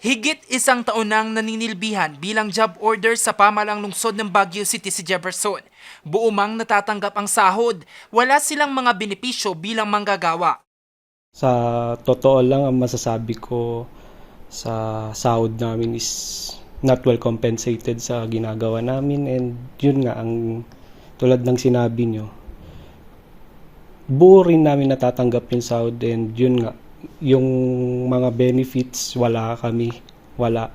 Higit isang taon nang naninilbihan bilang job order sa pamalang lungsod ng Baguio City si Jefferson. Buumang natatanggap ang sahod, wala silang mga benepisyo bilang manggagawa. Sa totoo lang, ang masasabi ko sa sahod namin is not well compensated sa ginagawa namin and yun nga ang tulad ng sinabi nyo buo rin namin natatanggap yung sahod and yun nga yung mga benefits wala kami wala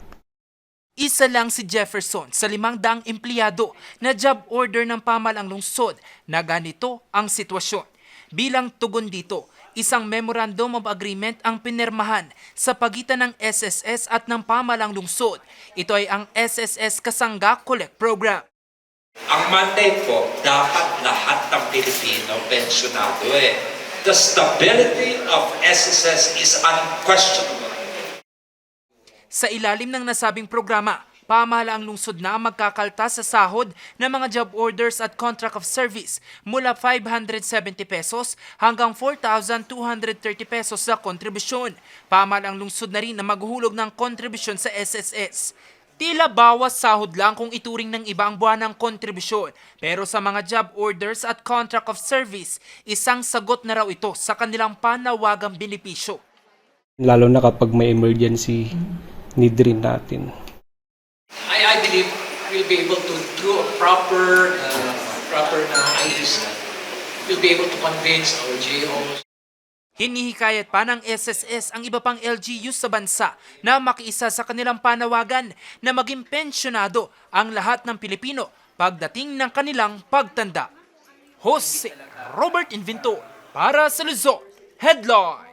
Isa lang si Jefferson sa limang daang empleyado na job order ng pamalang lungsod na ganito ang sitwasyon. Bilang tugon dito, isang Memorandum of Agreement ang pinirmahan sa pagitan ng SSS at ng pamalang lungsod. Ito ay ang SSS Kasangga Collect Program. Ang mandate po, dapat lahat ng Pilipino pensyonado eh. The stability of SSS is unquestionable. Sa ilalim ng nasabing programa, pamahalaang lungsod na ang magkakalta sa sahod ng mga job orders at contract of service mula 570 pesos hanggang 4,230 pesos sa kontribusyon. Pamahalaang lungsod na rin na maghuhulog ng kontribusyon sa SSS. Tila bawas sahod lang kung ituring ng iba ang buwan ng kontribusyon. Pero sa mga job orders at contract of service, isang sagot na raw ito sa kanilang panawagang benepisyo. lalo na kapag may emergency need rin natin I, I believe we'll be able to do a proper, uh, proper na ayos. We'll be able to convince our GOs Hinihikayat pa ng SSS ang iba pang LGUs sa bansa na makiisa sa kanilang panawagan na maging pensyonado ang lahat ng Pilipino pagdating ng kanilang pagtanda. Jose Robert Invento para sa Luzon Headline